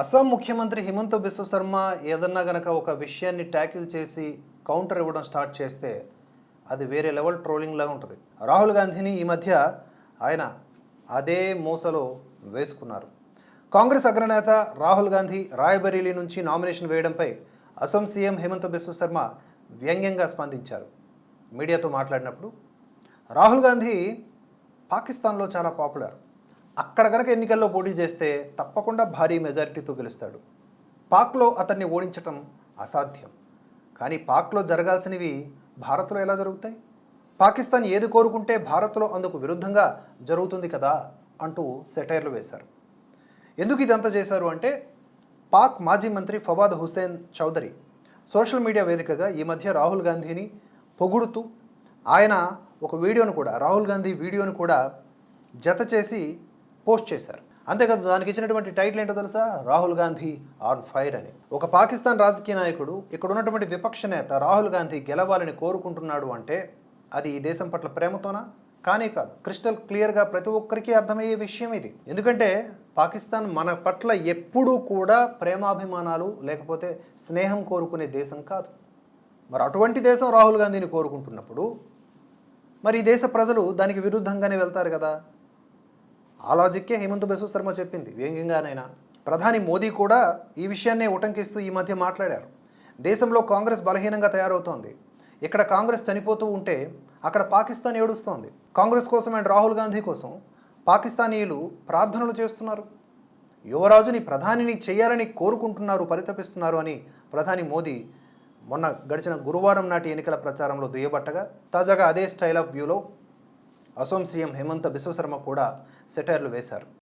అస్సాం ముఖ్యమంత్రి హిమంత బిశ్వ శర్మ ఏదన్నా గనక ఒక విషయాన్ని ట్యాకిల్ చేసి కౌంటర్ ఇవ్వడం స్టార్ట్ చేస్తే అది వేరే లెవెల్ ట్రోలింగ్ లాగా ఉంటుంది. రాహుల్ గాంధీని ఈ మధ్య ఆయన అదే మూసలో వేసుకున్నారు. కాంగ్రెస్ అగ్రనేత రాహుల్ గాంధీ రాయబరేలీ నుంచి నామినేషన్ వేయడంపై అస్సాం సీఎం హిమంత బిశ్వ శర్మ వ్యంగ్యంగా స్పందించారు. మీడియాతో మాట్లాడినప్పుడు రాహుల్ గాంధీ పాకిస్తాన్లో చాలా పాపులర్. అక్కడ కనుక ఎన్నికల్లో పోటీ చేస్తే తప్పకుండా భారీ మెజారిటీతో గెలుస్తాడు. పాక్లో అతన్ని ఓడించటం అసాధ్యం. కానీ పాక్లో జరగాల్సినవి భారత్లో ఎలా జరుగుతాయి? పాకిస్తాన్ ఏది కోరుకుంటే భారత్లో అందుకు విరుద్ధంగా జరుగుతుంది కదా అంటూ సెటైర్లు వేశారు. ఎందుకు ఇదంతా చేశారు అంటే పాక్ మాజీ మంత్రి ఫవాద్ హుసేన్ చౌదరి సోషల్ మీడియా వేదికగా ఈ మధ్య రాహుల్ గాంధీని పొగుడుతూ ఆయన ఒక వీడియోను కూడా రాహుల్ గాంధీ వీడియోను కూడా జత చేసి పోస్ట్ చేశారు. అంతేకాదు దానికి ఇచ్చినటువంటి టైటిల్ ఏంటో తెలుసా? రాహుల్ గాంధీ ఆన్ ఫైర్ అని. ఒక పాకిస్తాన్ రాజకీయ నాయకుడు ఇక్కడ ఉన్నటువంటి విపక్ష నేత రాహుల్ గాంధీ గెలవాలని కోరుకుంటున్నాడు అంటే అది ఈ దేశం పట్ల ప్రేమతోనా? కానీ కాదు. క్రిస్టల్ క్లియర్గా ప్రతి ఒక్కరికి అర్థమయ్యే విషయం ఇది. ఎందుకంటే పాకిస్తాన్ మన పట్ల ఎప్పుడూ కూడా ప్రేమాభిమానాలు లేకపోతే స్నేహం కోరుకునే దేశం కాదు. మరి అటువంటి దేశం రాహుల్ గాంధీని కోరుకుంటున్నప్పుడు మరి ఈ దేశ ప్రజలు దానికి విరుద్ధంగానే వెళ్తారు కదా? ఆ లాజిక్కే హేమంత్ బిశ్వ శర్మ చెప్పింది. వ్యంగ్యంగానైనా. ప్రధాని మోదీ కూడా ఈ విషయాన్నే ఉటంకిస్తూ ఈ మధ్య మాట్లాడారు. దేశంలో కాంగ్రెస్ బలహీనంగా తయారవుతోంది. ఇక్కడ కాంగ్రెస్ చనిపోతూ ఉంటే అక్కడ పాకిస్తాన్ ఏడుస్తోంది. కాంగ్రెస్ కోసం అండ్ రాహుల్ గాంధీ కోసం పాకిస్తానీయులు ప్రార్థనలు చేస్తున్నారు. యువరాజుని ప్రధానిని చేయాలని కోరుకుంటున్నారు పరితపిస్తున్నారు అని ప్రధాని మోదీ మొన్న గడిచిన గురువారం నాటి ఎన్నికల ప్రచారంలో దుయ్యబట్టగా తాజాగా అదే స్టైల్ ఆఫ్ వ్యూలో అసోం సీఎం హేమంత బిశ్వశర్మ కూడా సెటైర్లు వేశారు.